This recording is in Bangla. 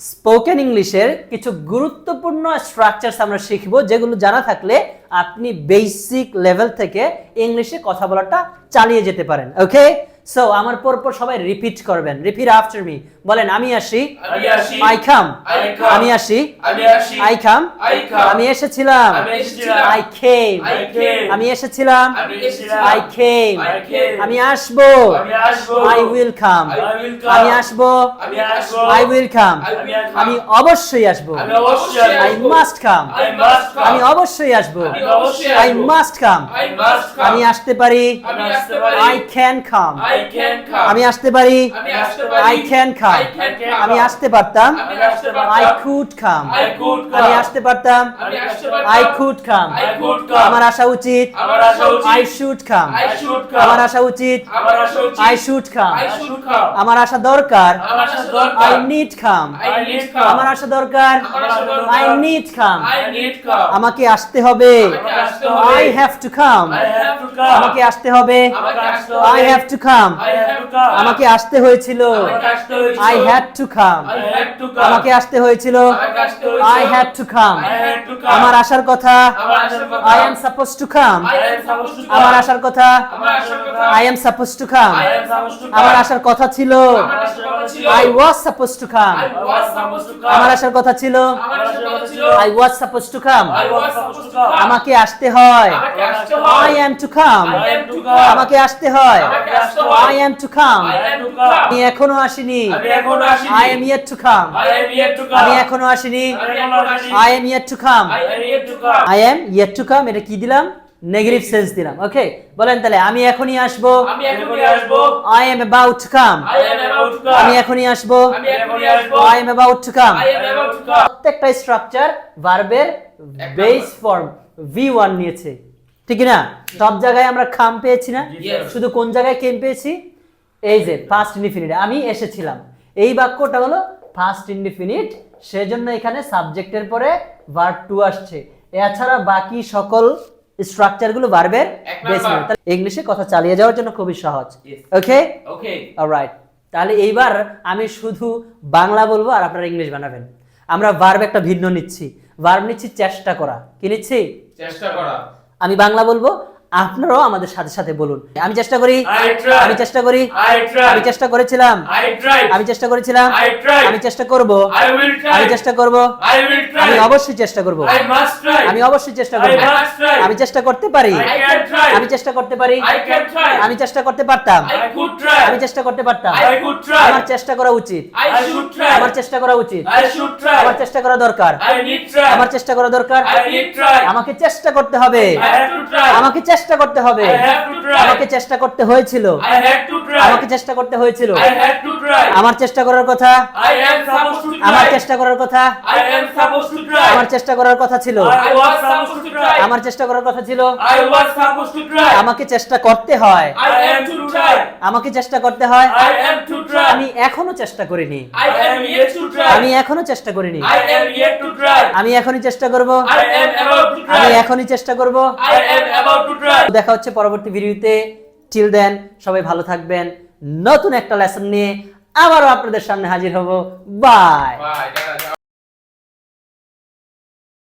স্পোকেন ইংলিশের কিছু গুরুত্বপূর্ণ স্ট্রাকচারস আমরা শিখব, যেগুলো জানা থাকলে আপনি বেসিক লেভেল থেকে ইংলিশে কথা বলাটা চালিয়ে যেতে পারেন ওকে সো আমার পরপর সবাই রিপিট করবেন। রিপিট আফটার মি বলেন আমি আসি। আমি আসি। I come. আমি আসি। আমি আসি। I come. আমি এসেছিলাম। আমি এসেছিলাম। I came. আমি এসেছিলাম। আমি এসেছিলাম। I came. আমি আসব। আমি আসব। I will come. আমি আসব। আমি আসব। I will come. আমি অবশ্যই আসব। আমি অবশ্যই আই মাস্ট কাম. আমি অবশ্যই আসব। আমি অবশ্যই আই মাস্ট কাম. আমি আসতে পারি। আমি আসতে পারি। আই ক্যান কাম আমি আসতে পারি? I can come I can come. আমি আসতে পারতাম? আই কুড কাম I আমি আসতে পারতাম? আই কুড কাম I আমার আসা উচিত? I should come I should come. আমার আসা উচিত? I should come I should come. আমার আসা দরকার? আই নিড কাম I আমার আসা দরকার? I need come I need come. আমাকে আসতে হবে। আই হ্যাভ টু কাম আমাকে আসতে হবে। I have to come Come আমাকে আসতে হয়েছিল I had to come I had to come আমাকে আসতে হয়েছিল I had to come I had to come আমার আসার কথা I am suppose to come I am supposed to come আমার আসার কথা I am suppose to come I am supposed to come আমার আসার কথা ছিল I was suppose to come I was supposed to come আমার আসার কথা ছিল I was suppose to come I was supposed to come আমাকে আসতে হয় হয় I am to come I am to come আমাকে আসতে হয় হয় am to I am to come আমি এখনও আসিনি am to I am yet to come আমি এখনও আসিনি am to I am yet to come I am yet to come এটা কি দিলাম নেগেটিভ সেন্স দিলাম ওকে বলেন তাহলে আমি এখনই আসব আমি এখনই আসব I am about to come I am about to come আমি এখনই আসব আমি এখনই আসব I am about to come I am about to come প্রত্যেকটা স্ট্রাকচার ভার্বের বেস ফর্ম ভি ওয়ান নিয়েছে ঠিক না? সব জায়গায় আমরা খাম পেয়েছি না? শুধু কোন জায়গায় কেম পেয়েছি? এই যে ফার্স্ট ইনডিফিনিট আমি এসেছিলাম। এই বাক্যটা হলো ফার্স্ট ইনডিফিনিট সেজন্য এখানে সাবজেক্টের পরে ভার্ব টু আসছে। এছাড়া বাকি সকল স্ট্রাকচারগুলো ভার্বের এক বেস নাম্বার। ইংলিশে কথা চালিয়ে যাওয়ার জন্য খুবই সহজ. ওকে Okay? রাইট তাহলে এইবার আমি শুধু বাংলা বলব আর আপনারা ইংলিশ বানাবেন। আমরা ভার্ব একটা ভিন্ন নিচ্ছি। ভার্ব নিচ্ছি চেষ্টা করা। কি নিচ্ছি? চেষ্টা করা। আমি বাংলা বলব? আপনারাও আমাদের সাথে সাথে বলুন আমি চেষ্টা করি আমি চেষ্টা করি আমি চেষ্টা করেছিলাম আমি চেষ্টা করেছিলাম আমি চেষ্টা করব I will try আমি চেষ্টা করব I will try আমি অবশ্যই চেষ্টা করব I must try আমি অবশ্যই চেষ্টা করব আমি চেষ্টা করতে পারি I can try আমি চেষ্টা করতে পারি I can try আমি চেষ্টা করতে পারতাম I could try আমি চেষ্টা করতে পারতাম I could try আমার চেষ্টা করা উচিত আমার চেষ্টা করা উচিত I আমার চেষ্টা করা দরকার আমার চেষ্টা করা দরকার I need try আমাকে চেষ্টা করতে হবে আমাকে চেষ্টা চেষ্টা করতে হবে। আমাকে চেষ্টা করতে হয়েছিল। আমাকে চেষ্টা করতে হয়েছিল। আমার চেষ্টা করার কথা? আমার চেষ্টা করার কথা? আমার চেষ্টা করার কথা ছিল। আমার চেষ্টা করার কথা ছিল। আমাকে চেষ্টা করতে হয়। আমাকে চেষ্টা করতে হয়। এখনও চেষ্টা করিনি। I am yet to আমি এখনও চেষ্টা করিনি। I am yet to try. আমি এখনই চেষ্টা করব। I am about to আমি এখনই চেষ্টা করব। দেখা হচ্ছে পরবর্তী ভিডিওতে। টিল দেন সবাই ভালো থাকবেন। নতুন একটা লেসন নিয়ে আবারও আপনাদের সামনে হাজির হব। বাই.